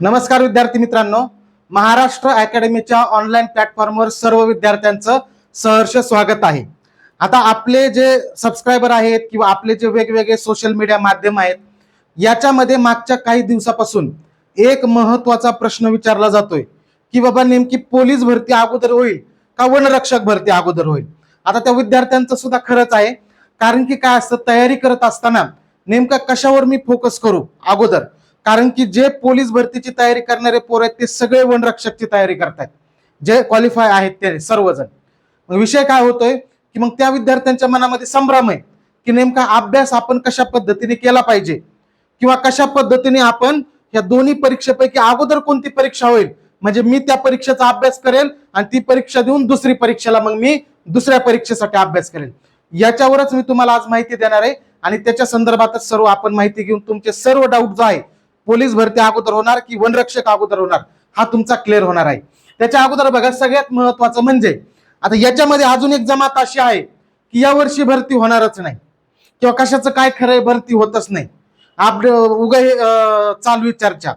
नमस्कार विद्यार्थी मित्रांनो. महाराष्ट्र अकॅडमीच्या ऑनलाईन प्लॅटफॉर्मवर सर्व विद्यार्थ्यांचं सहर्ष स्वागत आहे. आता आपले जे सबस्क्रायबर आहेत किंवा आपले जे वेगवेगळे सोशल मीडिया माध्यम आहेत याच्यामध्ये मागच्या काही दिवसापासून एक महत्त्वाचा प्रश्न विचारला जातोय की बाबा नेमकी पोलीस भरती अगोदर होईल का वनरक्षक भरती अगोदर होईल? आता त्या विद्यार्थ्यांचं सुद्धा खरंच आहे कारण की काय असतं तयारी करत असताना नेमका कशावर मी फोकस करू अगोदर? कारण की जे पोलीस भरतीची तयारी करणारे पोर आहेत ते सगळे वनरक्षकची तयारी करतायत. जे क्वालिफाय आहेत ते सर्वजण. मग विषय काय होतोय? की मग त्या विद्यार्थ्यांच्या मनामध्ये संभ्रम आहे की नेमका अभ्यास आपण कशा पद्धतीने केला पाहिजे? किंवा कशा पद्धतीने आपण या दोन्ही परीक्षेपैकी अगोदर कोणती परीक्षा होईल? म्हणजे मी त्या परीक्षेचा अभ्यास करेल आणि ती परीक्षा देऊन दुसरी परीक्षेला मग मी दुसऱ्या परीक्षेसाठी अभ्यास करेल. याच्यावरच मी तुम्हाला आज माहिती देणार आहे आणि त्याच्या संदर्भातच सर्व आपण माहिती घेऊन तुमचे सर्व डाऊट जो आहे पोलीस भरती अगोदर होणार की वनरक्षक अगोदर होणार हा तुमचा क्लिअर होणार आहे. त्याच्या अगोदर बघा सगळ्यात महत्वाचं म्हणजे आता याच्यामध्ये अजून एक जमात अशी आहे की या वर्षी भरती होणारच नाही. किंवा कशाचं काय खरंय भरती होतच नाही. आप उगा चालू आहे चर्चा.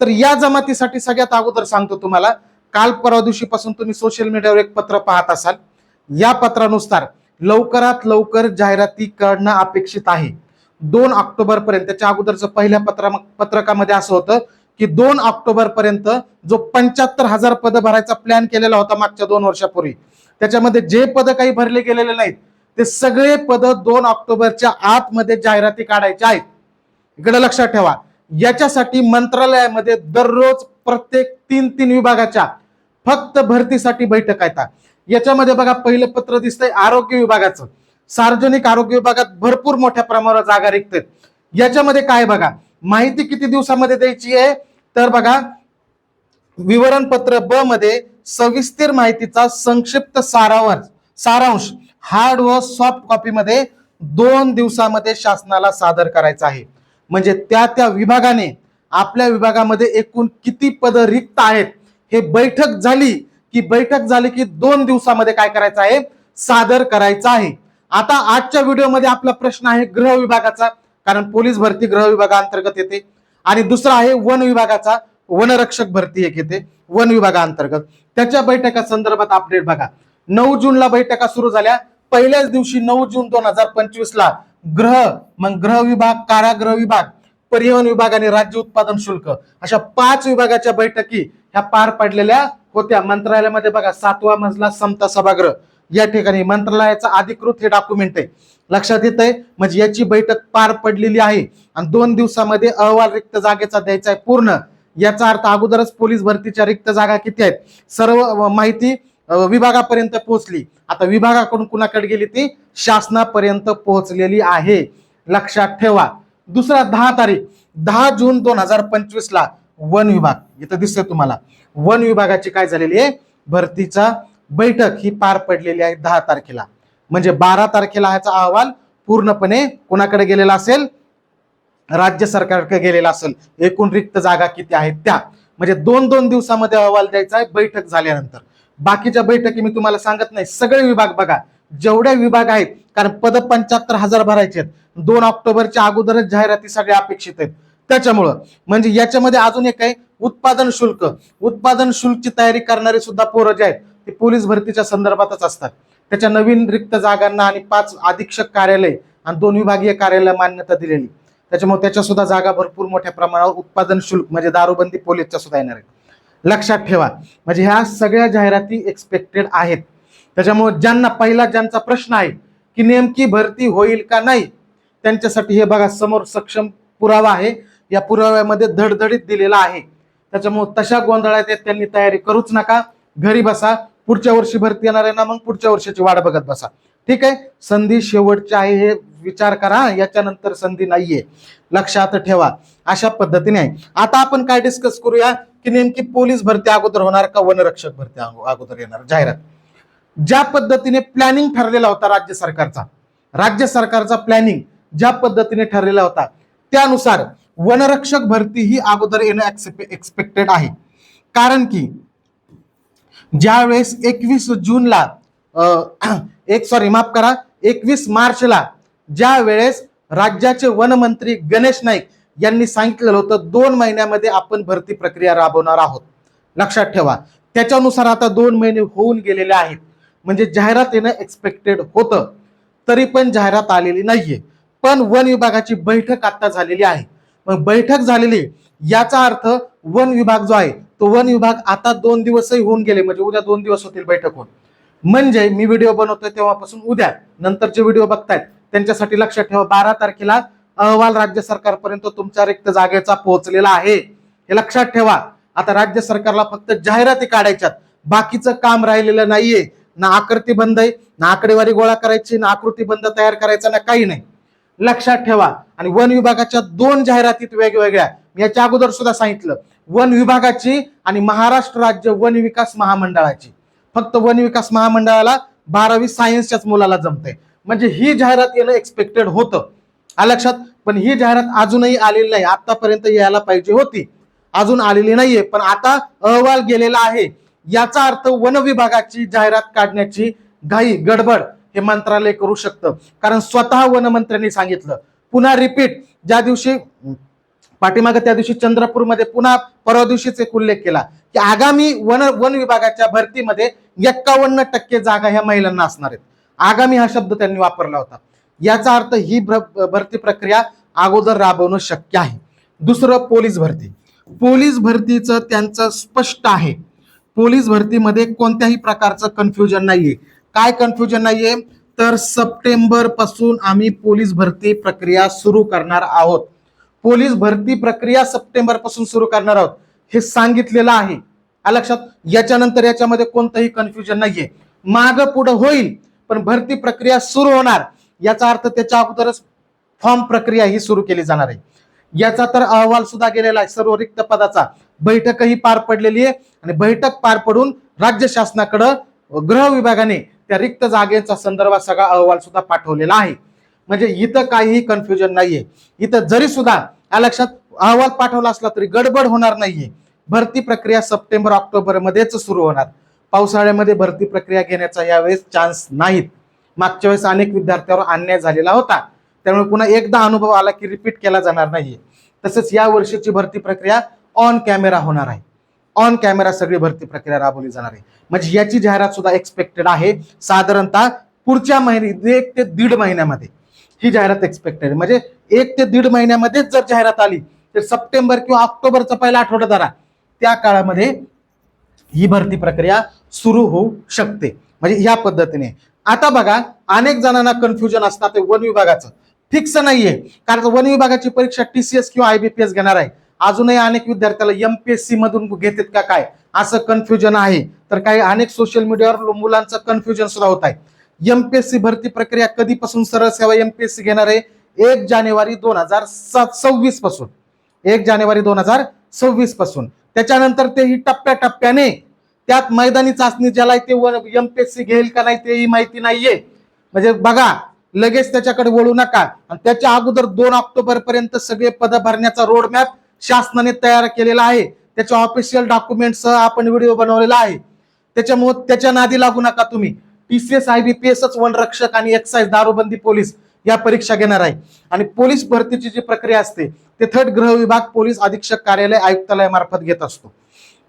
तर या जमातीसाठी सगळ्यात अगोदर सांगतो तुम्हाला काल परवा दिवशीपासून तुम्ही सोशल मीडियावर एक पत्र पाहत असाल. या पत्रानुसार लवकरात लवकर जाहिराती करणं अपेक्षित आहे. दोन ऑक्टोबर पर्यंत त्याच्या अगोदरचं पहिल्या पत्रा पत्रकामध्ये असं होतं की दोन ऑक्टोबर पर्यंत जो पंच्याहत्तर हजार पद भरायचा प्लॅन केलेला होता मागच्या दोन वर्षापूर्वी त्याच्यामध्ये जे पद काही भरले गेलेले नाहीत ते सगळे पद दोन ऑक्टोबरच्या आतमध्ये जाहिराती काढायच्या आहेत. इकडे लक्षात ठेवा याच्यासाठी मंत्रालयामध्ये दररोज प्रत्येक तीन तीन विभागाच्या फक्त भरतीसाठी बैठक येतात याच्यामध्ये बघा पहिलं पत्र दिसतंय आरोग्य विभागाचं. सार्वजनिक आरोग्य विभागात भरपूर मोठ्या प्रमाणावर जागा रिक्त याच्यामध्ये काय बघा माहिती किती दिवसामध्ये द्यायची आहे? तर बघा विवरणपत्र ब मध्ये सविस्तर माहितीचा संक्षिप्त सारावर सारांश हार्ड व सॉफ्ट कॉपीमध्ये दोन दिवसामध्ये शासनाला सादर करायचा आहे. म्हणजे त्या त्या विभागाने आपल्या विभागामध्ये एकूण किती पद रिक्त आहेत? हे बैठक झाली की बैठक झाली की दोन दिवसामध्ये काय करायचं आहे? सादर करायचं आहे. आता आजच्या व्हिडिओमध्ये आपला प्रश्न आहे गृह विभागाचा कारण पोलीस भरती गृह विभागाअंतर्गत येते. आणि दुसरा आहे वन विभागाचा वनरक्षक भरती एक येते वन विभागाअंतर्गत. त्याच्या बैठका संदर्भात अपडेट बघा. नऊ जूनला बैठका सुरू झाल्या. पहिल्याच दिवशी नऊ जून दोन हजार पंचवीस ला मग ग्रह विभाग कारागृह विभाग परिवहन विभाग आणि राज्य उत्पादन शुल्क अशा पाच विभागाच्या बैठकी ह्या पार पडलेल्या होत्या. मंत्रालयामध्ये बघा सातवा मजला समता सभागृह. या ठिकाणी मंत्रालयाचा अधिकृत हे डॉक्युमेंट आहे. लक्षात येत आहे म्हणजे याची बैठक पार पडलेली आहे. आणि दोन दिवसामध्ये अहवाल रिक्त जागेचा द्यायचा आहे पूर्ण. याचा अर्थ अगोदरच पोलीस भरतीच्या रिक्त जागा किती आहेत? सर्व माहिती विभागापर्यंत पोहोचली. आता विभागाकडून कुणाकडे गेली ती? शासनापर्यंत पोहोचलेली आहे. लक्षात ठेवा. दुसरा दहा तारीख. दहा जून दोन हजार पंचवीस ला वन विभाग. इथं दिसतंय तुम्हाला. वन विभागाची काय झालेली आहे? भरतीचा बैठक ही पार पडलेली आहे दहा तारखेला. म्हणजे बारा तारखेला ह्याचा अहवाल पूर्णपणे कोणाकडे गेलेला असेल? राज्य सरकारकडे गेलेला असेल. एकूण रिक्त जागा किती आहेत त्या? म्हणजे दोन दोन दिवसामध्ये अहवाल द्यायचा आहे बैठक झाल्यानंतर. बाकीच्या बैठकी मी तुम्हाला सांगत नाही. सगळे विभाग बघा. जेवढे विभाग आहेत कारण पद पंच्याहत्तर हजार भरायचे आहेत. दोन ऑक्टोबरच्या अगोदरच जाहिराती सगळ्या अपेक्षित आहेत. त्याच्यामुळं म्हणजे याच्यामध्ये अजून एक आहे उत्पादन शुल्क. उत्पादन शुल्कची तयारी करणारे सुद्धा पोरं जे आहेत ते पोलीस भरतीच्या संदर्भातच असतात. त्याच्या नवीन रिक्त जागांना आणि पाच अधीक्षक कार्यालय आणि दोन विभागीय कार्यालय मान्यता दिलेली. त्याच्यामुळे त्याच्या सुद्धा जागा भरपूर मोठ्या प्रमाणावर उत्पादन शुल्क म्हणजे दारूबंदी पोलीसच्या सुद्धा येणार आहे लक्षात ठेवा म्हणजे ह्या सगळ्या जाहिराती एक्सपेक्टेड आहेत. त्याच्यामुळे ज्यांना पहिला ज्यांचा प्रश्न आहे की नेमकी भरती होईल का नाही त्यांच्यासाठी हे बघा समोर सक्षम पुरावा आहे. या पुराव्यामध्ये धडधडीत दिलेला आहे. त्याच्यामुळे तशा गोंधळात येत त्यांनी तयारी करूच नका. घरी बसा पुढच्या वर्षी भरती येणार आहे ना मग पुढच्या वर्षाची वाट बघत बसा. ठीक आहे? संधी शेवटची आहे हे विचार करा याच्यानंतर संधी नाहीये. लक्षात ठेवा. अशा पद्धतीने आहे. आता आपण काय डिस्कस करूया? की नेमकी पोलीस भरती अगोदर होणार का वनरक्षक भरती अगोदर येणार? जाहिरात. ज्या पद्धतीने प्लॅनिंग ठरलेला होता राज्य सरकारचा राज्य सरकारचा प्लॅनिंग ज्या पद्धतीने ठरलेला होता त्यानुसार वनरक्षक भरती ही अगोदर येणं एक्सपेक्टेड आहे. कारण की ज्यावेळेस एकवीस जूनला एक सॉरी माफ करा एकवीस मार्चला ज्या वेळेस राज्याचे वनमंत्री गणेश नाईक यांनी सांगितलेलं होतं दोन महिन्यामध्ये आपण भरती प्रक्रिया राबवणार आहोत. लक्षात ठेवा. त्याच्यानुसार आता दोन महिने होऊन गेलेले आहेत. म्हणजे जाहिरात येणं एक्सपेक्टेड होतं. तरी पण जाहिरात आलेली नाहीये. पण वन विभागाची बैठक आता झालेली आहे. मग बैठक झालेली याचा अर्थ वन विभाग जो आहे तो वन विभाग आता दोन दिवसही होऊन गेले म्हणजे उद्या दोन दिवस होतील बैठक होऊन. म्हणजे मी व्हिडिओ बनवतोय तेव्हापासून उद्या. नंतर जे व्हिडिओ बघतायत त्यांच्यासाठी लक्षात ठेवा बारा तारखेला अहवाल राज्य सरकारपर्यंत तुमच्या रिक्त जागेचा पोहोचलेला आहे. हे लक्षात ठेवा. आता राज्य सरकारला फक्त जाहिराती काढायच्यात. बाकीचं काम राहिलेलं नाहीये. ना आकृती बंद आहे ना आकडेवारी गोळा करायची ना आकृती बंद तयार करायचा ना काही नाही. लक्षात ठेवा. आणि वन विभागाच्या दोन जाहिरातीत वेगवेगळ्या. याच्या अगोदर सुद्धा सांगितलं वन विभागाची आणि महाराष्ट्र राज्य वन विकास महामंडळाची. फक्त वन विकास महामंडळाला बारावी सायन्सच्याच मुलाला जमते म्हणजे ही जाहिरात येणं एक्सपेक्टेड होतं. आलं लक्षात? पण ही जाहिरात अजूनही आलेली नाही. आतापर्यंत यायला पाहिजे होती. अजून आलेली नाहीये. पण आता अहवाल गेलेला आहे. याचा अर्थ वन विभागाची जाहिरात काढण्याची घाई गडबड हे मंत्रालय करू शकतं. कारण स्वतः वनमंत्र्यांनी सांगितलं. पुन्हा रिपीट ज्या दिवशी पाठीमागे त्या दिवशी चंद्रपूरमध्ये पुन्हा परवा दिवशीच एक उल्लेख केला की आगामी वन वन विभागाच्या भरतीमध्ये एक्कावन्न टक्के जागा ह्या महिलांना असणार आहेत. आगामी हा शब्द त्यांनी वापरला होता. याचा अर्थ ही भर- भरती प्रक्रिया अगोदर राबवणं शक्य आहे. दुसरं पोलीस भरती. पोलीस भरतीचं त्यांचं स्पष्ट आहे. पोलीस भरतीमध्ये कोणत्याही प्रकारचं कन्फ्युजन नाहीये. काय कन्फ्युजन नाहीये? तर सप्टेंबरपासून आम्ही पोलीस भरती प्रक्रिया सुरू करणार आहोत. पोलीस भरती प्रक्रिया सप्टेंबरपासून सुरू करणार आहोत. हे सांगितलेलं आहे. लक्षात? याच्यानंतर याच्यामध्ये कोणतंही कन्फ्युजन नाहीये. माग पुढं होईल पण भरती प्रक्रिया सुरू होणार. याचा अर्थ त्याच्या अगोदरच फॉर्म प्रक्रिया ही सुरू केली जाणार आहे. याचा तर अहवाल सुद्धा गेलेला आहे. सर्व रिक्त पदाचा. बैठकही पार पडलेली आहे आणि बैठक पार पडून राज्य शासनाकडं गृह विभागाने त्या रिक्त जागेचा संदर्भात सगळा अहवाल सुद्धा पाठवलेला आहे. म्हणजे इथं काहीही कन्फ्युजन नाहीये. इथं जरी सुद्धा या लक्षात अहवाल पाठवला असला तरी गडबड होणार नाहीये. भरती प्रक्रिया सप्टेंबर ऑक्टोबर मध्येच सुरू होणार. पावसाळ्यामध्ये भरती प्रक्रिया घेण्याचा यावेळेस चान्स नाहीत. मागच्या वेळेस अनेक विद्यार्थ्यांवर अन्याय झालेला होता. त्यामुळे पुन्हा एकदा अनुभव आला की रिपीट केला जाणार नाहीये. तसेच या वर्षीची भरती प्रक्रिया ऑन कॅमेरा होणार आहे. ऑन कॅमेरा सगळी भरती प्रक्रिया राबवली जाणार आहे. म्हणजे याची जाहिरात सुद्धा एक्सपेक्टेड आहे. साधारणतः पुढच्या महिने एक ते दीड महिन्यामध्ये. ही जाहिरात एक्सपेक्टेड आहे. म्हणजे एक ते दीड महिन्यामध्येच जर जाहिरात आली तर सप्टेंबर किंवा ऑक्टोबरचा पहिला आठवडा धरा त्या काळामध्ये ही भरती प्रक्रिया सुरू होऊ शकते. म्हणजे या पद्धतीने. आता बघा अनेक जणांना कन्फ्युजन असतात ते वन विभागाचं. फिक्स नाहीये. कारण वन विभागाची परीक्षा टीसीएस किंवा आयबीपीएस घेणार आहे. अजूनही अनेक विद्यार्थ्याला एमपीएससी मधून घेतात का काय? असं कन्फ्युजन आहे. तर काही अनेक सोशल मीडियावर मुलांचं कन्फ्युजन सुद्धा होत आहे. एमपीएससी भरती प्रक्रिया कधीपासून सरळ सेवा एमपीएससी घेणार आहे? एक जानेवारी दोन हजार सव्वीसपासून. एक जानेवारी दोन हजार सव्वीसपासून. त्याच्यानंतर तेही टप्प्याटप्प्याने त्यात मैदानी चाचणी ज्याला ते एमपीएससी घेईल का नाही तेही माहिती नाहीये. म्हणजे बघा लगेच त्याच्याकडे वळू नका. आणि त्याच्या अगोदर दोन ऑक्टोबर पर्यंत सगळे पद भरण्याचा रोड मॅप शासनाने तयार केलेला आहे. त्याच्या ऑफिशियल डॉक्युमेंटसह आपण व्हिडिओ बनवलेला आहे. त्याच्यामुळे त्याच्या नादी लागू नका तुम्ही. टीसीएस आयबीपीएसच वनरक्षक आणि एक्साईज दारूबंदी पोलीस या परीक्षा घेणार आहे. आणि पोलीस भरतीची जी प्रक्रिया असते ते थर्ड गृह विभाग पोलीस अधीक्षक कार्यालय आयुक्तालयामार्फत घेत असतो.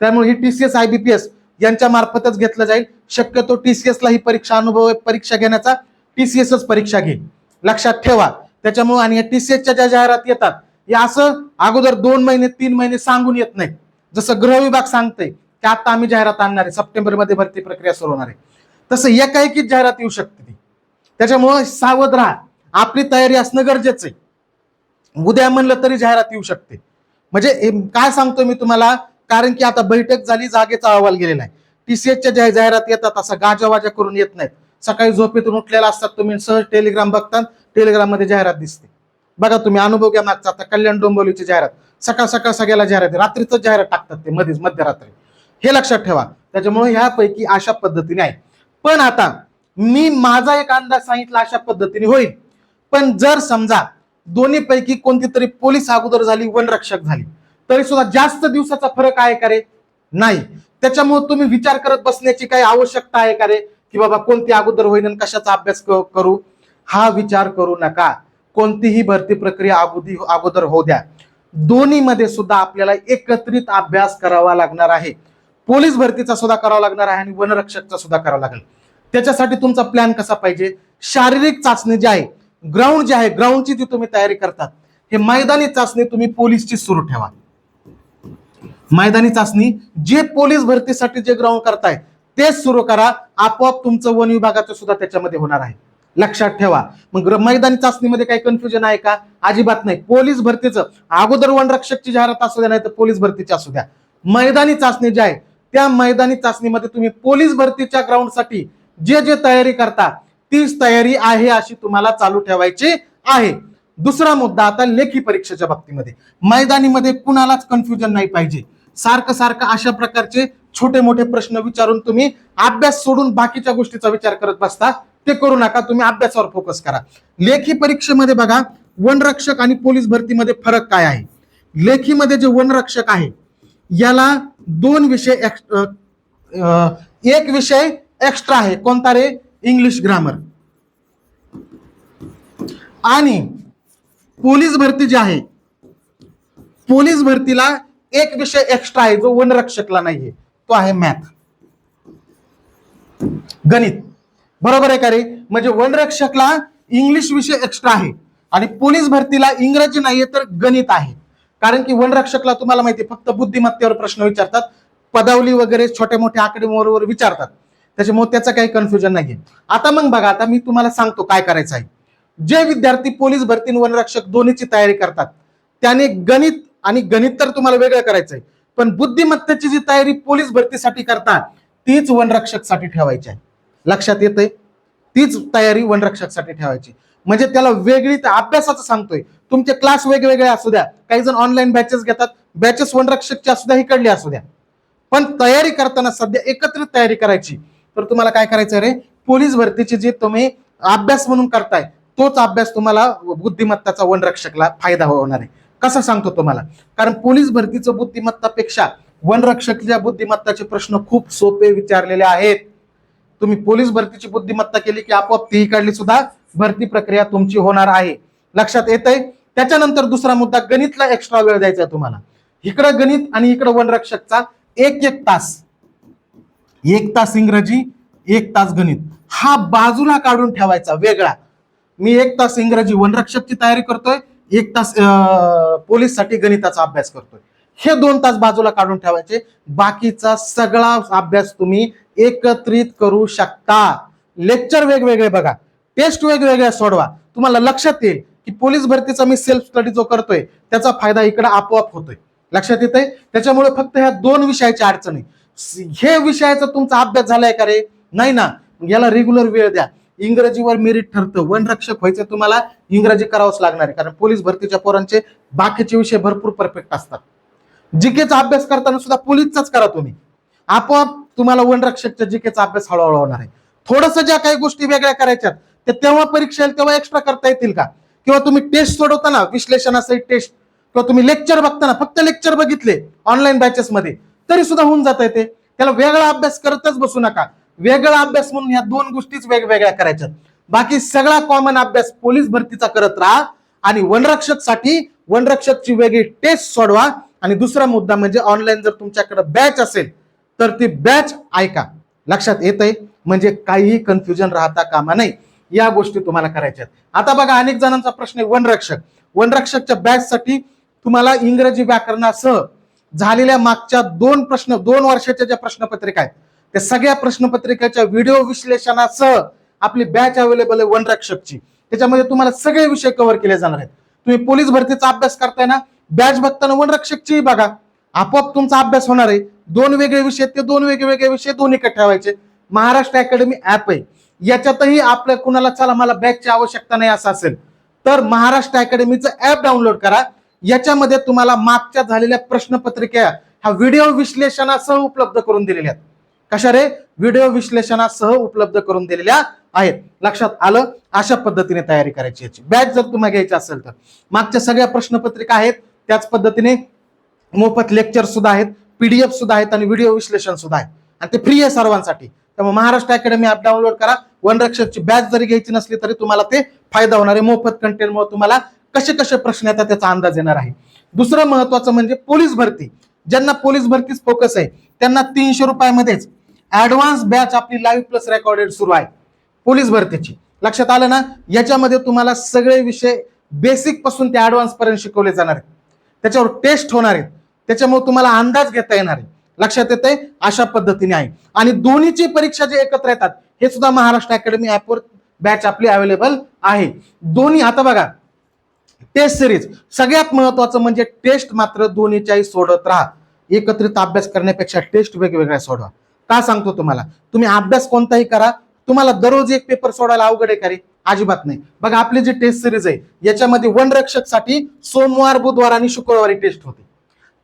त्यामुळे ही टीसीएस आयबीपीएस यांच्या मार्फतच घेतलं जाईल. शक्यतो टीसीएस ला ही परीक्षा अनुभव परीक्षा घेण्याचा टीसीएसच परीक्षा घे लक्षात ठेवा. त्याच्यामुळे आणि या टीसीएसच्या ज्या जाहिरात येतात या असं अगोदर दोन महिने तीन महिने सांगून येत नाही. जसं गृह विभाग सांगतंय की आता आम्ही जाहिरात आणणार आहे. सप्टेंबरमध्ये भरती प्रक्रिया सुरू होणार आहे. तसं एकाएकीच जाहिरात येऊ शकते ती. त्याच्यामुळे सावध राहा. आपली तयारी असणं गरजेचं आहे उद्या म्हणलं तरी जाहिरात येऊ शकते. म्हणजे काय सांगतोय मी तुम्हाला? कारण की आता बैठक झाली जागेचा अहवाल गेलेला आहे. टीसीएसच्या ज्या जाहिरात येतात असं गाजावाजा करून येत नाहीत. सकाळी झोपेतून उठलेला असतात तुम्ही सहज टेलिग्राम बघता टेलिग्राममध्ये जाहिरात दिसते. बघा तुम्ही अनुभव घ्या मागचा. आता कल्याण डोंबोलीची जाहिरात. सकाळ सकाळ सगळ्याला जाहिरात रात्रीच जाहिरात टाकतात ते मध्येच मध्यरात्री. हे लक्षात ठेवा. त्याच्यामुळे ह्यापैकी अशा पद्धतीने आहे. पण आता मी माझा एक अंदाज सांगितला अशा पद्धतीने होईल. पण जर समजा दोन्ही पैकी कोणती तरी पोलीस अगोदर झाली वनरक्षक झाली तरी सुद्धा जास्त दिवसाचा फरक आहे का रे? नाही. त्याच्यामुळे तुम्ही विचार करत बसण्याची काही आवश्यकता आहे का रे? की बाबा कोणती अगोदर होईल आणि कशाचा अभ्यास करू? हा विचार करू नका. कोणतीही भरती प्रक्रिया अगोदी अगोदर होऊ द्या. दोन्हीमध्ये सुद्धा आपल्याला एकत्रित अभ्यास करावा लागणार आहे. पोलीस भरतीचा सुद्धा करावा लागणार आहे आणि वनरक्षकचा सुद्धा करावा लागेल. त्याच्यासाठी तुमचा प्लॅन कसा पाहिजे? शारीरिक चाचणी जी आहे ग्राउंड जे आहे ग्राउंडची जी तुम्ही तयारी करतात हे मैदानी चाचणी तुम्ही पोलीसची सुरू ठेवा. मैदानी चाचणी जे पोलीस भरतीसाठी जे ग्राउंड करताय तेच सुरू करा. आपोआप तुमचं वन विभागाचं सुद्धा त्याच्यामध्ये होणार आहे. लक्षात ठेवा. मग मैदानी चाचणीमध्ये काही कन्फ्युजन आहे का? अजिबात नाही. पोलीस भरतीचं अगोदर वनरक्षकची जाहिरात असू द्या नाही तर पोलीस भरतीची असू द्या. मैदानी चाचणी जी आहे त्या मैदानी चाचणीमध्ये तुम्ही पोलीस भरतीच्या ग्राउंडसाठी जे जे तयारी करता तीच तयारी आहे अशी तुम्हाला चालू ठेवायची आहे. दुसरा मुद्दा आता लेखी परीक्षेच्या बाबतीमध्ये. मैदानीमध्ये कुणालाच कन्फ्युजन नाही पाहिजे. सारखं सारखं अशा प्रकारचे छोटे मोठे प्रश्न विचारून तुम्ही अभ्यास सोडून बाकीच्या गोष्टीचा विचार करत बसता ते करू नका तुम्ही अभ्यासावर फोकस करा. लेखी परीक्षेमध्ये बघा वनरक्षक आणि पोलीस भरतीमध्ये फरक काय आहे? लेखीमध्ये जे वनरक्षक आहे याला दोन विषय एक विषय एक्स्ट्रा आहे. कोणता रे? इंग्लिश ग्रामर आणि पोलीस भरती जी आहे पोलीस भरतीला एक विषय एक्स्ट्रा आहे जो वनरक्षकला नाहीये. तो आहे मॅथ गणित. बरोबर आहे का रे? म्हणजे वनरक्षकला इंग्लिश विषय एक्स्ट्रा आहे. आणि पोलीस भरतीला इंग्रजी नाहीये तर गणित आहे. कारण की वनरक्षकला तुम्हाला माहिती फक्त बुद्धिमत्तेवर प्रश्न विचारतात पदावली वगैरे छोट्या मोठ्या आकडेमोडवर विचारतात. त्याच्यामुळे त्याचं काही कन्फ्युजन नाहीये. आता मग बघा आता मी तुम्हाला सांगतो काय करायचं आहे. जे विद्यार्थी पोलीस भरती आणि वनरक्षक दोन्हीची तयारी करतात त्याने गणित आणि गणित तर तुम्हाला वेगळं करायचं आहे पण बुद्धिमत्तेची जी तयारी पोलीस भरतीसाठी करतात तीच वनरक्षकसाठी ठेवायची आहे. लक्षात येतंय? तीच तयारी वनरक्षकसाठी ठेवायची. म्हणजे त्याला वेगळी अभ्यासाचं सांगतोय. तुमचे क्लास वेगवेगळे असू द्या. काही जण ऑनलाईन बॅचेस घेतात. बॅचेस वनरक्षकची असू द्या इकडली असू द्या. पण तयारी करताना सध्या एकत्रित तयारी करायची. तर तुम्हाला काय करायचं रे? पोलीस भरतीची जी तुम्ही अभ्यास म्हणून करताय तोच अभ्यास तुम्हाला बुद्धिमत्ताचा वनरक्षकला फायदा होणार आहे. कसं सांगतो तुम्हाला? कारण पोलीस भरतीचं बुद्धिमत्तापेक्षा वनरक्षकच्या बुद्धिमत्ताचे प्रश्न खूप सोपे विचारलेले आहेत. तुम्ही पोलीस भरतीची बुद्धिमत्ता केली की आपोआप ती काढली सुद्धा भरती प्रक्रिया तुमची होणार आहे. लक्षात येत आहे त्याच्यानंतर दुसरा मुद्दा गणितला एक्स्ट्रा वेळ द्यायचा तुम्हाला. इकडं गणित आणि इकडं वनरक्षकचा एक एक तास. एक तास इंग्रजी एक तास गणित. हा बाजूला काढून ठेवायचा वेगळा. मी एक तास इंग्रजी वनरक्षकची तयारी करतोय एक तास पोलीससाठी गणिताचा अभ्यास करतोय. हे दोन तास बाजूला काढून ठेवायचे. बाकीचा सगळा अभ्यास तुम्ही एकत्रित करू शकता. लेक्चर वेगवेगळे बघा. टेस्ट वेगवेगळ्या सोडवा. तुम्हाला लक्षात येईल की पोलीस भरतीचा मी सेल्फ स्टडी जो करतोय त्याचा फायदा इकडे आपोआप होतोय. लक्षात येतंय? त्याच्यामुळे फक्त ह्या दोन विषयाच्या अडचणी हे विषयाचा तुमचा अभ्यास झालाय का रे? नाही ना. याला रेग्युलर वेळ द्या. इंग्रजीवर मेरिट ठरतं. वनरक्षक व्हायचं तुम्हाला इंग्रजी करावंच लागणार आहे. कारण पोलीस भरतीच्या पोरांचे बाकीचे विषय भरपूर परफेक्ट असतात. जीकेचा अभ्यास करताना सुद्धा पोलीसचाच करा तुम्ही. आपोआप तुम्हाला वनरक्षकच्या जीकेचा अभ्यास हळूहळू होणार आहे. थोडस ज्या काही गोष्टी वेगळ्या करायच्यात ते तेव्हा परीक्षा येईल तेव्हा एक्स्ट्रा करता येतील का? किंवा तुम्ही टेस्ट सोडवताना विश्लेषणासाठी टेस्ट किंवा तुम्ही लेक्चर बघताना फक्त लेक्चर बघितले ऑनलाईन बॅचेस मध्ये तरी सुद्धा होऊन जात ते. त्याला वेगळा अभ्यास करतच बसू नका. वेगळा अभ्यास म्हणून ह्या दोन गोष्टीच वेगवेगळ्या करायच्या. बाकी सगळा कॉमन अभ्यास पोलीस भरतीचा करत राहा आणि वनरक्षकसाठी वनरक्षकची वेगळी टेस्ट सोडवा. आणि दुसरा मुद्दा म्हणजे ऑनलाईन जर तुमच्याकडे बॅच असेल तर ती बॅच ऐका. लक्षात येत आहे म्हणजे काहीही कन्फ्युजन राहता कामा नाही या गोष्टी तुम्हाला करायच्या आहेत. आता बघा अनेक जणांचा प्रश्न आहे वनरक्षक. वनरक्षकच्या बॅचसाठी तुम्हाला इंग्रजी व्याकरणासह झालेल्या मागच्या दोन प्रश्न दोन वर्षाच्या ज्या प्रश्नपत्रिका आहेत त्या सगळ्या प्रश्नपत्रिकेच्या व्हिडिओ विश्लेषणासह आपली बॅच अवेलेबल आहे वनरक्षकची. त्याच्यामध्ये तुम्हाला सगळे विषय कव्हर केले जाणार आहेत. तुम्ही पोलीस भरतीचा अभ्यास करताय ना बॅच बघताना वनरक्षकचीही बघा. आपोआप तुमचा अभ्यास होणार आहे. दोन वेगळे विषय ते दोन वेगळे विषय दोन्ही ठेवायचे. महाराष्ट्र अकॅडमी ऍप आहे. याच्यातही आपल्या कुणाला चला मला बॅगची आवश्यकता नाही असं असेल तर महाराष्ट्र अकॅडमीचं ऍप डाउनलोड करा. याच्यामध्ये तुम्हाला मागच्या झालेल्या प्रश्नपत्रिका ह्या व्हिडिओ विश्लेषणासह उपलब्ध करून दिलेल्या आहेत. कशा रे? व्हिडिओ विश्लेषणासह उपलब्ध करून दिलेल्या आहेत. लक्षात आलं? अशा पद्धतीने तयारी करायची याची. बॅच जर तुम्हाला घ्यायची असेल तर. मागच्या सगळ्या प्रश्नपत्रिका आहेत. त्याच पद्धतीने मोफत लेक्चर सुद्धा आहेत पीडीएफ सुद्धा आहेत आणि व्हिडिओ विश्लेषण सुद्धा आहे आणि ते फ्री आहे सर्वांसाठी. त्यामुळे महाराष्ट्र अकॅडमी ऍप डाउनलोड करा. वनरक्षकची बॅच जरी घ्यायची नसली तरी तुम्हाला ते फायदा होणार आहे. मोफत कंटेंटमुळे तुम्हाला कसे कसे प्रश्न येतात त्याचा अंदाज येणार आहे. दुसरं महत्वाचं म्हणजे पोलीस भरती. ज्यांना पोलीस भरतीच फोकस आहे त्यांना तीनशे रुपयामध्येच ऍडव्हान्स बॅच आपली लाईव्ह प्लस रेकॉर्डेड सुरू आहे. पोलीस भरतीची. लक्षात आलं ना? याच्यामध्ये तुम्हाला सगळे विषय बेसिकपासून ते ऍडव्हान्स पर्यंत शिकवले जाणार आहेत. त्याच्यावर टेस्ट होणार आहेत. त्याच्यामुळे तुम्हाला अंदाज घेता येणार आहे. लक्षात येते अशा पद्धतीने आहे. आणि दोन्हीची परीक्षा जे एकत्र येतात हे सुद्धा महाराष्ट्र अकॅडमी ऍपवर बॅच आपली अवेलेबल आहे. दोन्ही आता बघा टेस्ट सिरीज सगळ्यात महत्वाचं म्हणजे टेस्ट मात्र दोन्हीच्याही सोडत राहा. एकत्रित अभ्यास करण्यापेक्षा टेस्ट वेगवेगळ्या सोडवा. का सांगतो तुम्हाला? तुम्ही अभ्यास कोणताही करा. तुम्हाला दररोज एक पेपर सोडायला अवघड आहे का रे? अजिबात नाही. बघा आपली जी टेस्ट सिरीज आहे याच्यामध्ये वनरक्षकसाठी सोमवार बुधवार आणि शुक्रवारी टेस्ट होते.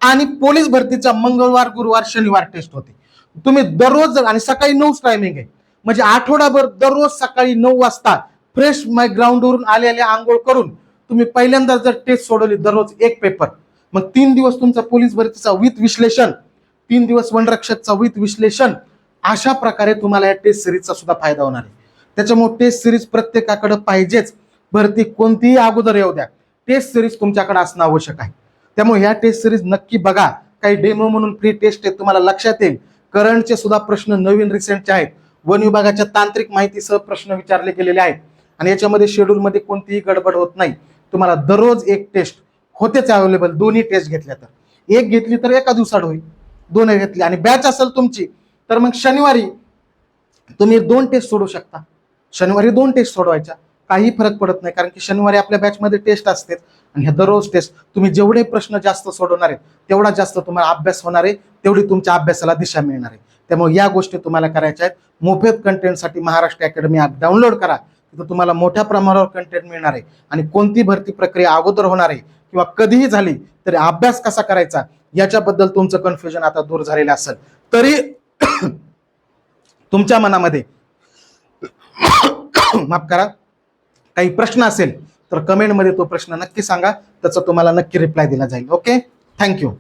आणि पोलीस भरतीचा मंगळवार गुरुवार शनिवार टेस्ट होते. तुम्ही दररोज आणि सकाळी नऊच टायमिंग आहे. म्हणजे आठवडाभर दररोज सकाळी नऊ वाजता फ्रेश माय ग्राउंडवरून आलेल्या आंघोळ करून तुम्ही पहिल्यांदा जर टेस्ट सोडवली दररोज एक पेपर मग तीन दिवस तुमचा पोलीस भरतीचा विथ विश्लेषण तीन दिवस वनरक्षकचा विथ विश्लेषण अशा प्रकारे तुम्हाला या टेस्ट सिरीजचा सुद्धा फायदा होणार आहे. त्याच्यामुळे टेस्ट सिरीज प्रत्येकाकडे पाहिजेच. भरती कोणतीही अगोदर येऊ द्या. टेस्ट सिरीज तुमच्याकडे असणं आवश्यक आहे. त्यामुळे ह्या टेस्ट सिरीज नक्की बघा. काही डेमो म्हणून फ्री टेस्ट आहे तुम्हाला लक्षात येईल. करंटचे सुद्धा प्रश्न नवीन रिसेंटचे आहेत. वन विभागाच्या तांत्रिक माहितीसह प्रश्न विचारले गेलेले आहेत. आणि याच्यामध्ये शेड्यूलमध्ये कोणतीही गडबड होत नाही. तुम्हाला दररोज एक टेस्ट होतेच अवेलेबल दोन्ही टेस्ट घेतल्या तर. एक घेतली तर एका दिवसाड होईल. दोन घेतली. आणि बॅच असेल तुमची तर मग शनिवारी तुम्ही दोन टेस्ट सोडू शकता. शनिवारी दोन टेस्ट सोडवायच्या. काही फरक पडत नाही कारण की शनिवारी आपल्या बॅचमध्ये टेस्ट असते आणि ह्या दररोज टेस्ट तुम्ही जेवढे प्रश्न जास्त सोडवणार आहेत तेवढा जास्त तुम्हाला अभ्यास होणार आहे तेवढी तुमच्या अभ्यासाला दिशा मिळणार आहे. त्यामुळे या गोष्टी तुम्हाला करायच्या आहेत. मोफत कंटेंटसाठी महाराष्ट्र अकॅडमी ॲप डाउनलोड करा. तिथं तुम्हाला मोठ्या प्रमाणावर कंटेंट मिळणार आहे. आणि कोणती भरती प्रक्रिया अगोदर होणार आहे किंवा कधीही झाली तरी अभ्यास कसा करायचा याच्याबद्दल तुमचं कन्फ्युजन आता दूर झालेलं असेल. तरी तुमच्या मनामध्ये माफ करा काही प्रश्न असेल तर कमेंटमध्ये तो प्रश्न नक्की सांगा त्याचा तुम्हाला नक्की रिप्लाय दिला जाईल. Okay thank you